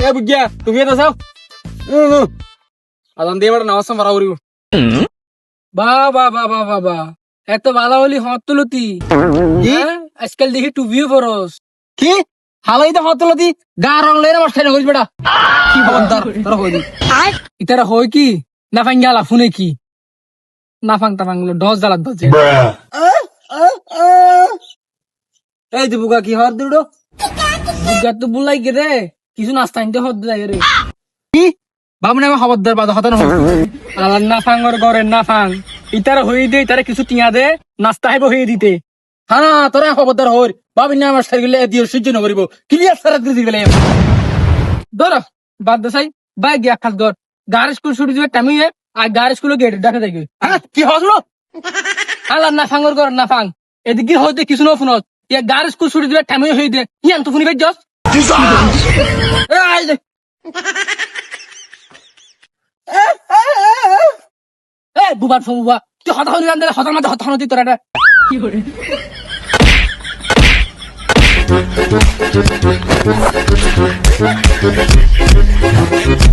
এ বুগিয়া তুমি এটা চাও আদান দিয়ে বেটা নামাজ মারা করিব বা বা বা বা বা বা এত ভালো হলি হত হ্যাঁ? আজকাল দেখি টুবিও ফরস কি হালাই তো হত তুলতি গা রং লই আমার সাইড করিস বেটা কি খবরদার তোর হই দি ইতারা হই কি না ফাং গেলা ফোনে কি না ফাং তা ফাংলো ডস জ্বালাত বাজে এই যে কি হর দুটো বুকা তো বুলাই গে রে কিছু নাস্তা আনতে হদ যায় রে। কি? বাবনে আমার খবরদার বাদ হতানো আলার না ফাঙ্গর গরের না ফাং ইতার হই দে, ইতারে কিছু টিয়া দে, নাস্তা হাইব হয়ে দিতে। হ্যাঁ তোরা খবরদার হর বাবি না আমার সাইকেলে দিও সহ্য ন করিব। ক্লিয়ার সারা দিতে গেলে ধর, বাদ দেসাই বাই গিয়া খাস গর গার স্কুল ছুটি দিবে টাইমে আর গার স্কুলে গেট দেখা দেখবে হ্যাঁ কি হসলো আলার না ফাঙ্গর গর না ফাং এদিকে হইতে কিছু না ফোনত ইয়া গার স্কুল ছুটি দিবে টাইমে হয়ে দে। ইয়ান তো ফোনি বেজ বুবার ফো বুবা তুই হতা হলি রান্দে হতার মাঝে হতা হনি তোরা কি করে Thank